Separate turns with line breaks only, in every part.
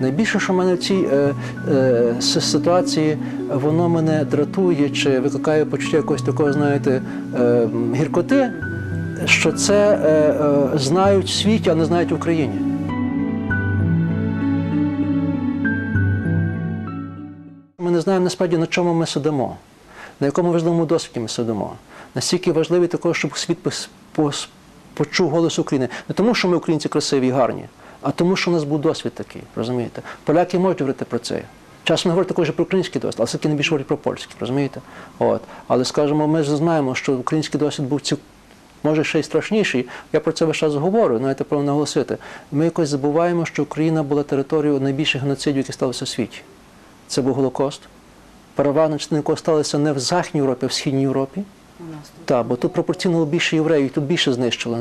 найбільше, що мене в цій е, е, ситуації воно мене дратує чи викликає почуття якогось такого, знаєте, е, гіркоти, що це е, е, знають в світі, а не знають в Україні. Ми не знаємо насправді на чому ми сидимо, на якому важливому досвіді ми сидимо. Настільки важливий також, щоб світ почув голос України. Не тому, що ми українці красиві і гарні, а тому, що у нас був досвід такий. Розумієте? Поляки можуть говорити про це. Часом говорять також про український досвід, але все-таки не більше говорять про польський, розумієте? От. Але скажімо, ми ж знаємо, що український досвід був ці. Може, ще й страшніший. Я про це весь час говорю, знаєте, про наголосити. Ми якось забуваємо, що Україна була територією найбільших геноцидів, які сталися у світі. Це був Голокост. Переважна частина якого сталася не в Західній Європі, а в Східній Європі. Так, бо тут пропорційно більше євреїв, тут більше знищили,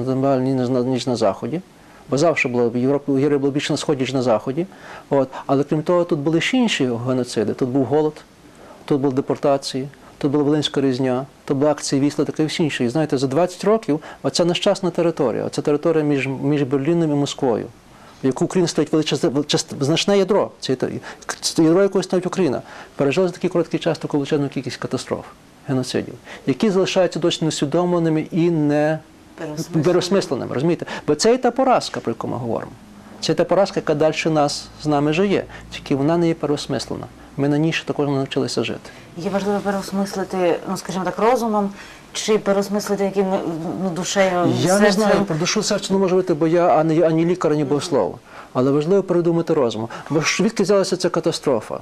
ніж на Заході. Бо завжди було Європі євреїв було більше на Сході, ніж на Заході. От. Але крім того, тут були ще інші геноциди. Тут був голод, тут були депортації, тут була Волинська різня, тут була акція Вісла, таке всі інше. І знаєте, за 20 років оця нещасна територія, оця територія між, між Берліном і Москвою, в яку Україна стоїть величезне, значне ядро, це ядро якої становить Україна, пережила за такий короткий час таку величезну кількість катастроф, геноцидів, які залишаються досі неусвідомленими і не
Переосмисленими.
розумієте? Бо це і та поразка, про яку ми говоримо. Це та поразка, яка далі нас з нами живе, тільки вона не є переосмислена. Ми на ній ще також не навчилися жити.
Є важливо переосмислити, ну скажімо так, розумом, чи переосмислити яким ну, душею
Я не знаю, про душу серця не можу говорити, бо я ані, ані лікар, ані богослов. Але важливо передумати розумом. Бо звідки взялася ця катастрофа?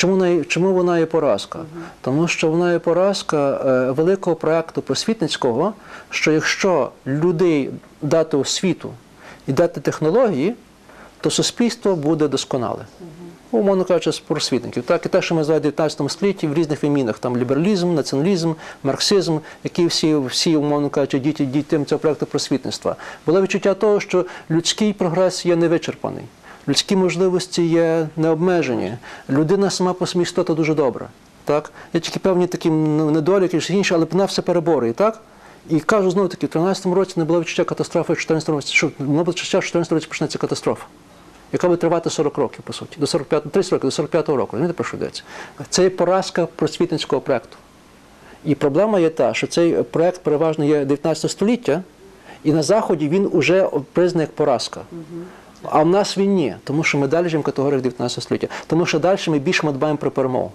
Чому вона, є- чому вона є поразка? Тому що вона є поразка е, великого проєкту просвітницького, що якщо людей дати освіту і дати технології, то суспільство буде досконале. Умовно кажучи, з просвітників. Так, і те, що ми знаємо в 19 столітті в різних вимінах, там лібералізм, націоналізм, марксизм, які всі, всі умовно кажучи, діти, дітям цього проекту просвітництва. Було відчуття того, що людський прогрес є невичерпаний, людські можливості є необмежені. Людина сама по собі істота дуже добра. Так? Є тільки певні такі ну, недоліки, і інше, але вона все переборює. Так? І кажу знову таки, в 13-му році не було відчуття катастрофи, в 14-му році, що було відчуття, в 14-му році почнеться катастрофа яка буде тривати 40 років, по суті, до 45, 30 років, до 45-го року. Розумієте, про що йдеться? Це є поразка просвітницького проєкту. І проблема є та, що цей проєкт переважно є 19 століття, і на Заході він уже признаний як поразка. А в нас він ні, тому що ми далі живемо в категоріях 19 століття. Тому що далі ми більше ми дбаємо про перемогу.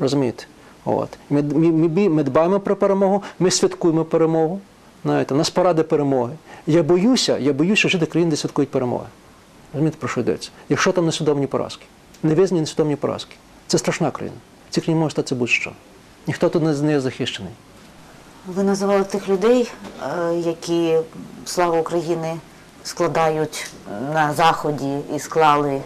Розумієте? От. Ми, ми, ми, ми дбаємо про перемогу, ми святкуємо перемогу. Знаєте, у нас поради перемоги. Я боюся, я боюся, що жити країни, де святкують перемоги. Розумієте, про що йдеться? Якщо там несвідомі поразки, невизнані несвідомі поразки, це страшна країна. В цій країні може статися будь-що. Ніхто тут не, не захищений.
Ви називали тих людей, е, які славу України складають на Заході і склали,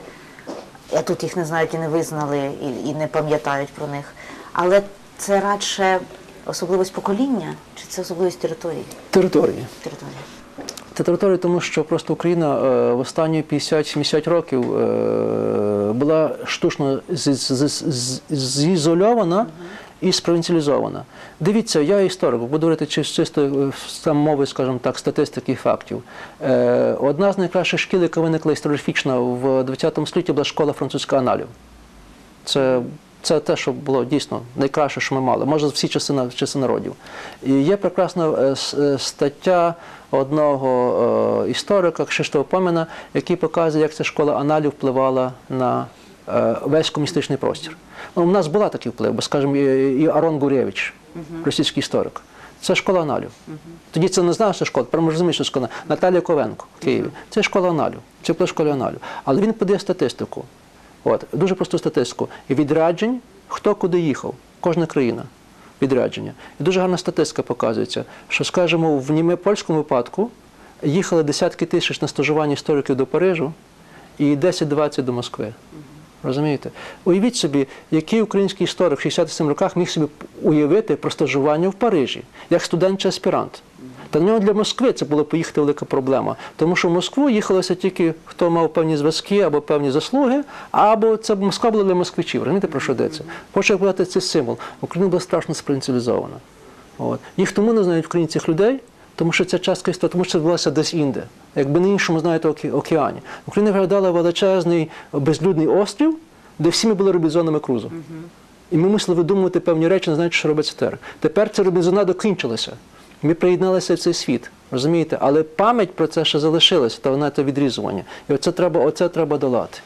а тут їх не знають і не визнали, і, і не пам'ятають про них. Але це радше особливість покоління, чи це особливість території?
Території.
території?
Це територія, тому що просто Україна е, в останні 50-70 років е, була штучно з- з- з- зізольована і спровінціалізована. Дивіться, я історик, буду говорити чи- чисто е, сам мови, скажімо так, статистики і фактів. Е, Одна з найкращих шкіл, яка виникла історіофічна в 20 столітті, була школа французького аналів. Це, це те, що було дійсно найкраще, що ми мали, може, всі часи, часи народів. І є прекрасна е, стаття одного історика Кшиштофа Поміна, який показує, як ця школа аналів впливала на весь комуністичний простір. Ну, у нас була такий вплив, бо, скажімо, і, Арон Гурєвич, російський історик. Це школа аналів. Тоді це не знав, що школа, тепер ми розуміємо, що школа. Наталія Ковенко в Києві. Це школа аналів. Це вплив школи аналів. Але він подає статистику. От, дуже просту статистику. І відряджень, хто куди їхав, кожна країна. Відрядження. І дуже гарна статистика показується, що, скажімо, в німе польському випадку їхали десятки тисяч на стажування істориків до Парижу і 10-20 до Москви. Розумієте? Уявіть собі, який український історик в 67 роках міг собі уявити про стажування в Парижі, як студент чи аспірант. Та в нього для Москви це була поїхати велика проблема. Тому що в Москву їхалося тільки хто мав певні зв'язки або певні заслуги, або це Москва була для москвичів. Розумієте, про що йдеться? Хочу як подати цей символ. Україна була страшно спровінціалізована. От. Їх тому не знають українців людей, Тому що ця частка історії, тому що це відбулося десь інде, якби на іншому, знаєте, оке- океані. Україна виглядала величезний безлюдний острів, де всі ми були робінзонами крузу. І ми мусили видумувати певні речі, не знаючи, що робиться тепер. Тепер ця робінзонада кінчилася. Ми приєдналися в цей світ, розумієте? Але пам'ять про це ще залишилася, та вона те відрізування. І оце треба, оце треба долати.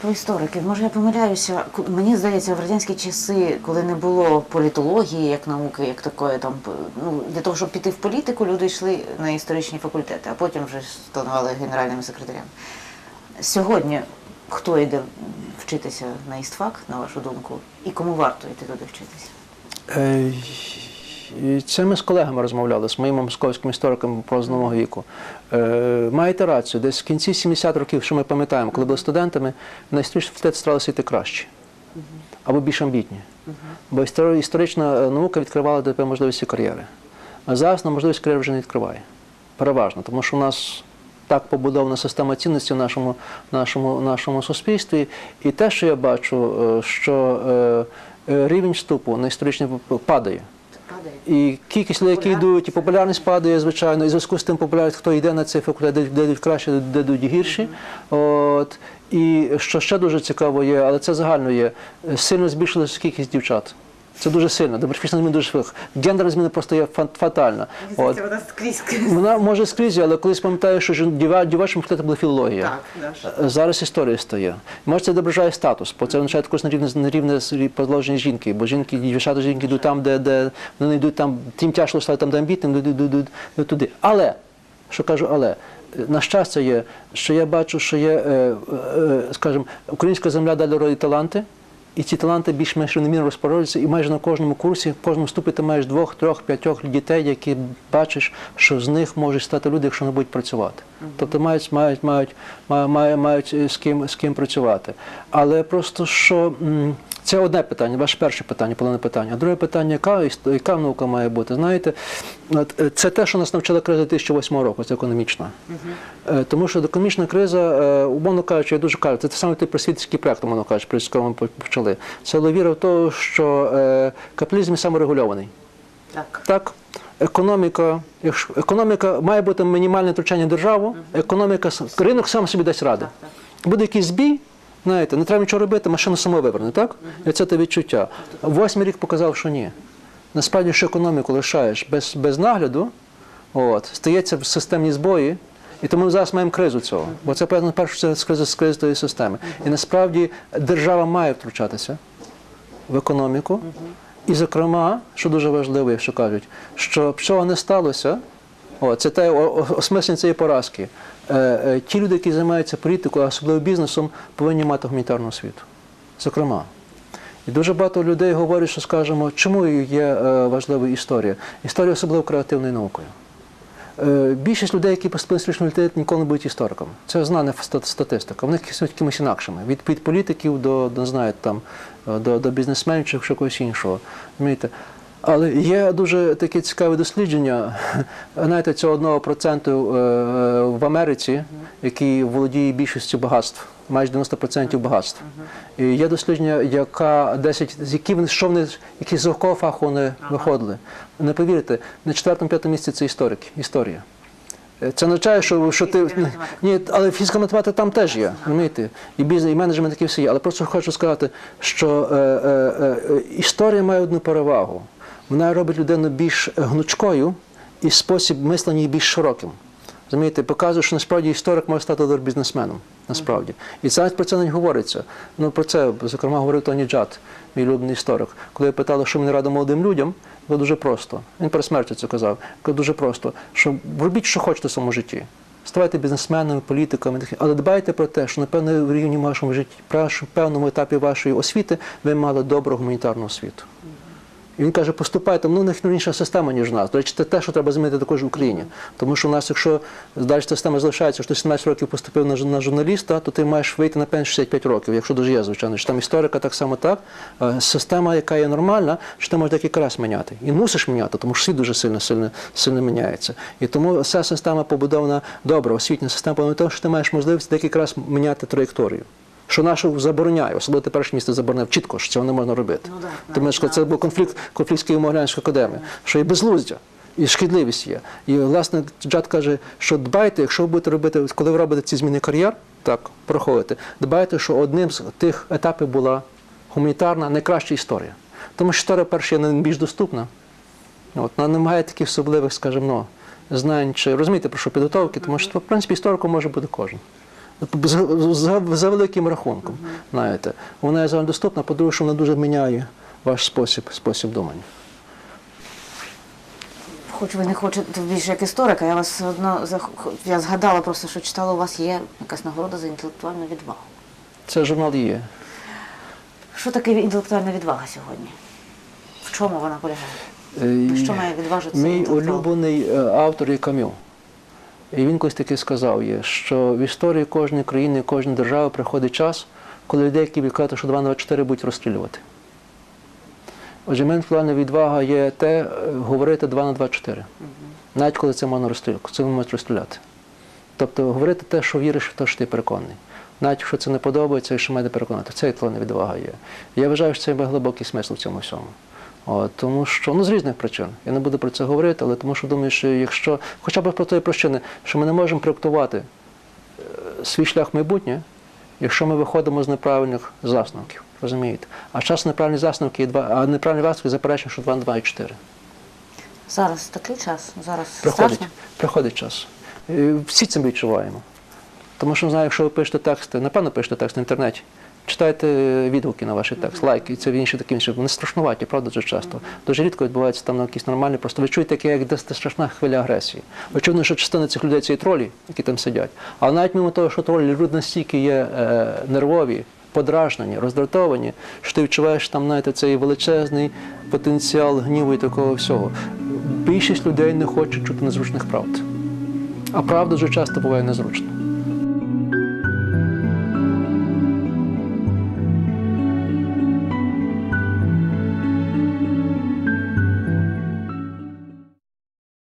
Про істориків, може я помиляюся. Мені здається, в радянські часи, коли не було політології як науки, як такої, там ну для того, щоб піти в політику, люди йшли на історичні факультети, а потім вже становили генеральними секретарями. Сьогодні хто йде вчитися на істфак, на вашу думку, і кому варто йти туди вчитися?
Це ми з колегами розмовляли, з моїм московським істориком познового віку. Е, Маєте рацію, десь в кінці 70 років, що ми пам'ятаємо, коли були студентами, на історичний факультет старалися йти краще або більш амбітні. Бо історична е, наука відкривала для можливості кар'єри. А зараз на можливість кар'єри вже не відкриває. Переважно, тому що у нас так побудована система цінностей в нашому, нашому, нашому суспільстві. І те, що я бачу, е, що рівень вступу на історичний падає. І кількість людей, які йдуть, і популярність падає, звичайно, і в зв'язку з тим популярність, хто йде на цей факультет, де, де йдуть краще, де йдуть гірші. От. І що ще дуже цікаво є, але це загально є, сильно збільшилася кількість дівчат. Це дуже сильно. Демографічна зміна дуже швидко. Гендерна зміна просто є фатальна. От.
вона скрізь.
Вона може скрізь, але колись пам'ятаю, що жін- діва- дівочим факультетом була філологія. Е, Зараз історія стає. Може, це відображає статус, бо це означає також на рівне, на рівне положення жінки, бо жінки, дівчата жінки йдуть там, де, де вони йдуть там, тим тяжко стати там, де амбітним, йдуть, туди. Але, що кажу, але, на щастя є, що я бачу, що є, е, е, скажімо, українська земля далі родить таланти. І ці таланти більш-менш рівномірно розпоряджуються, і майже на кожному курсі, в кожному ступі ти маєш двох, трьох, п'ятьох дітей, які бачиш, що з них можуть стати люди, якщо не будуть працювати. Тобто мають, мають, мають, мають, мають, мають е, з ким з ким працювати. Але просто що це одне питання, ваше перше питання, половина питання. А друге питання, яка, яка наука має бути? Знаєте, е, це те, що нас навчила криза 2008 року, це економічна. Е, Тому що економічна криза, е, умовно кажучи, я дуже кажу, це те саме той просвітницький проект, умовно кажучи, про який ми почали. Це віра в те, що капіталізм саморегульований.
Так.
Так, економіка, економіка має бути мінімальне втручання в державу, економіка ринок сам собі дасть раду. Буде якийсь збій, знаєте, не треба нічого робити, машина сама виверне, так? І це те відчуття. Восьмий рік показав, що ні. Насправді, що економіку лишаєш без, без нагляду, от, стається в системні збої. І тому ми зараз маємо кризу цього. Бо це певно перше це з кризи з кризи тої системи. І насправді держава має втручатися в економіку. І, зокрема, що дуже важливо, якщо кажуть, що б цього не сталося, о, це те осмислення цієї поразки. Е, е, ті люди, які займаються політикою, а особливо бізнесом, повинні мати гуманітарну освіту. Зокрема. І дуже багато людей говорять, що скажемо, чому є е, важлива історія? Історія особливо креативною наукою. Більшість людей, які поступили історичний університет, ніколи не будуть істориками. Це знана статистика. Вони якісь якимось інакшими. Від, від політиків до, до, знаєте, там, до, до бізнесменів чи когось іншого. Розумієте? Але є дуже таке цікаве дослідження, знаєте, цього одного проценту е, в Америці, який володіє більшістю багатств, майже 90% багатств. І є дослідження, яка 10, з які вони, що вони, які з якого фаху вони виходили. Не повірите, на четвертому-п'ятому місці це історики, історія. Е, Це означає, що, що ти. Ні, але фізика математика там теж є, розумієте? І бізнес, і менеджмент такі всі є. Але просто хочу сказати, що е, е, е, історія має одну перевагу. Вона робить людину більш гнучкою і спосіб мислення більш широким. Розумієте, показує, що насправді історик може стати бізнесменом. Насправді. І це про це не говориться. Ну про це, зокрема, говорив Тоні Джад, мій улюблений історик. Коли я питали, що мені радо молодим людям, було дуже просто. Він перед смертю це. Казав дуже просто, що робіть, що хочете в своєму житті. Ставайте бізнесменами, політиками, але дбайте про те, що на певному рівні вашому житті, в певному етапі вашої освіти ви мали добру гуманітарну освіту. І він каже, поступайте, ну у них інша система, ніж у нас. До речі, це те, що треба змінити також в Україні. Тому що у нас, якщо далі система залишається, що ти 17 років поступив на, на журналіста, то ти маєш вийти на пенсію 65 років, якщо дуже є, звичайно. Що там історика так само так. Е, Система, яка є нормальна, що ти можеш декілька разів міняти. І мусиш міняти, тому що світ дуже сильно, сильно, сильно міняється. І тому ця система побудована добре, освітня система тому, що ти маєш можливість декілька разів міняти траєкторію. Що нашу забороняє, особливо теперішнє місце забороняє чітко, що цього не можна робити.
Ну, да,
Тому що це був конфлікт, конфлікт з Києво-Могилянською академією, що є безглуздя. І шкідливість є. І власне Джад каже, що дбайте, якщо ви будете робити, коли ви робите ці зміни кар'єр, так, проходите, дбайте, що одним з тих етапів була гуманітарна найкраща історія. Тому що історія перша є найбільш доступна. От, вона не має таких особливих, скажімо, знань чи розумієте, про що підготовки, тому що, в принципі, істориком може бути кожен. За, за, великим рахунком, знаєте. Вона є загальнодоступна, по-друге, що вона дуже міняє ваш спосіб, спосіб думання.
Хоч ви не хочете більше як історика, я вас одно я згадала просто, що читала, у вас є якась нагорода за інтелектуальну відвагу.
Це журнал є.
Що таке інтелектуальна відвага сьогодні? В чому вона полягає? Що має відважитися
Мій улюблений е, автор є Кам'ю. І він колись таки сказав, є, що в історії кожної країни, кожної держави приходить час, коли людей, які будуть що 2 на 24 будуть розстрілювати. Отже, інтелектуальна відвага є те, е, говорити 2 на 24. Навіть коли це можна розстріляти, це можуть розстріляти. Тобто говорити те, що віриш, в те, що ти переконаний. Навіть якщо це не подобається, якщо мене переконати, це інтелектуальна відвага є. Я вважаю, що це є глибокий смисл в цьому всьому. От, тому що ну з різних причин. Я не буду про це говорити, але тому що думаю, що якщо хоча б про тої причини, що ми не можемо проєктувати е, свій шлях в майбутнє, якщо ми виходимо з неправильних засновків. Розумієте? А час неправильні засновки, і два, а неправильні засновки заперечують, що 2 на 2 і 4.
Зараз такий час, зараз
Приходить,
страшно.
приходить час. Всі це відчуваємо. Тому що знаю, якщо ви пишете тексти, напевно пишете текст в інтернеті, читайте відгуки на ваш текст, лайки, це інші такі інші. Вони страшнуваті, правда, дуже часто. Дуже рідко відбувається там якісь нормальні. Просто ви чуєте, яке як десь страшна хвиля агресії. Очевидно, що частина цих людей це тролі, які там сидять. Але навіть мимо того, що тролі люди настільки є е, нервові, подражнені, роздратовані, що ти відчуваєш там, знаєте, цей величезний потенціал гніву і такого всього. Більшість людей не хоче чути незручних правд. А правда дуже часто буває незручно.